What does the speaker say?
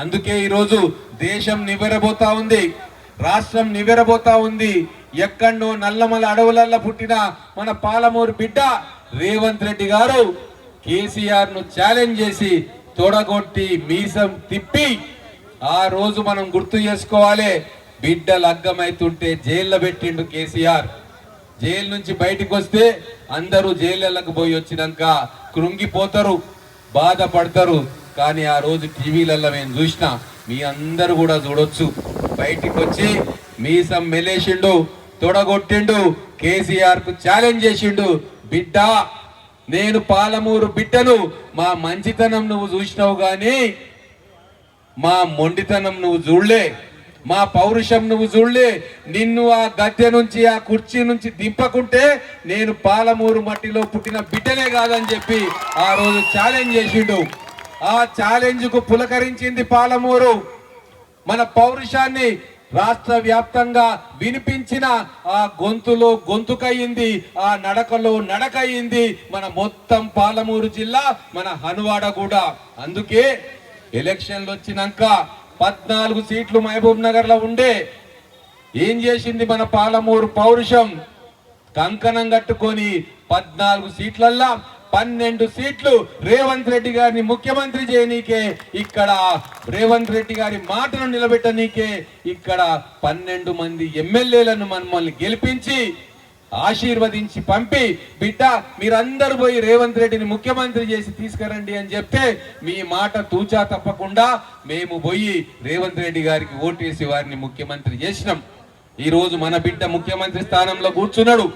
అందుకే ఈరోజు దేశం నివ్వెరబోతా ఉంది రాష్ట్రం నివెరబోతా ఉంది. ఎక్కడో నల్లమల అడవులల్లో పుట్టిన మన పాలమూరు బిడ్డ రేవంత్ రెడ్డి గారు కేసీఆర్ను ఛాలెంజ్ చేసి తొడగొట్టి మీసం తిప్పి ఆ రోజు మనం గుర్తు చేసుకోవాలి బిడ్డ లగ్గమైతుంటే జైల్లో పెట్టిండు కేసీఆర్. జైలు నుంచి బయటికి వస్తే అందరూ జైళ్ళకు పోయి వచ్చినాక కృంగిపోతారు బాధపడతారు. కానీ ఆ రోజు టీవీలలో మేము చూసిన మీ అందరు కూడా చూడొచ్చు. బయటికి వచ్చి మీసం మెలేసిండు తొడగొట్టిండు కేసీఆర్కు ఛాలెంజ్ చేసిండు. బిడ్డ నేను పాలమూరు బిడ్డను మా మంచితనం నువ్వు చూసినావు కానీ మా మొండితనం నువ్వు చూడలే. మా పౌరుషం నువ్వు చూడలే. నిన్ను ఆ గద్దె నుంచి ఆ కుర్చీ నుంచి దింపకుంటే నేను పాలమూరు మట్టిలో పుట్టిన బిడ్డనే కాదని చెప్పి ఆ రోజు ఛాలెంజ్ చేసిండు. ఆ ఛాలెంజ్కు పులకరించింది పాలమూరు. మన పౌరుషాన్ని రాష్ట్ర వ్యాప్తంగా వినిపించిన ఆ గొంతులో గొంతుకయ్యింది ఆ నడకలో నడకయ్యింది మన మొత్తం పాలమూరు జిల్లా మన హనువాడ కూడా అందుకే ఎలక్షన్లు వచ్చినాక పద్నాలుగు సీట్లు మహబూబ్ నగర్లో ఉండే ఏం చేసింది మన పాలమూరు పౌరుషం? కంకణం కట్టుకొని పద్నాలుగు సీట్లల్లా పన్నెండు సీట్లు రేవంత్ రెడ్డి గారిని ముఖ్యమంత్రి చేయనీకే ఇక్కడ రేవంత్ రెడ్డి గారి మాటను నిలబెట్టనీకే ఇక్కడ పన్నెండు మంది ఎమ్మెల్యేలను మమ్మల్ని గెలిపించి ఆశీర్వదించి పంపి బిడ్డ మీరందరూ పోయి రేవంత్ రెడ్డిని ముఖ్యమంత్రి చేసి తీసుకురండి అని చెప్తే మీ మాట తూచా తప్పకుండా మేము పోయి రేవంత్ రెడ్డి గారికి ఓటేసి వారిని ముఖ్యమంత్రి చేసినాం. ఈ రోజు మన బిడ్డ ముఖ్యమంత్రి స్థానంలో కూర్చున్నాడు.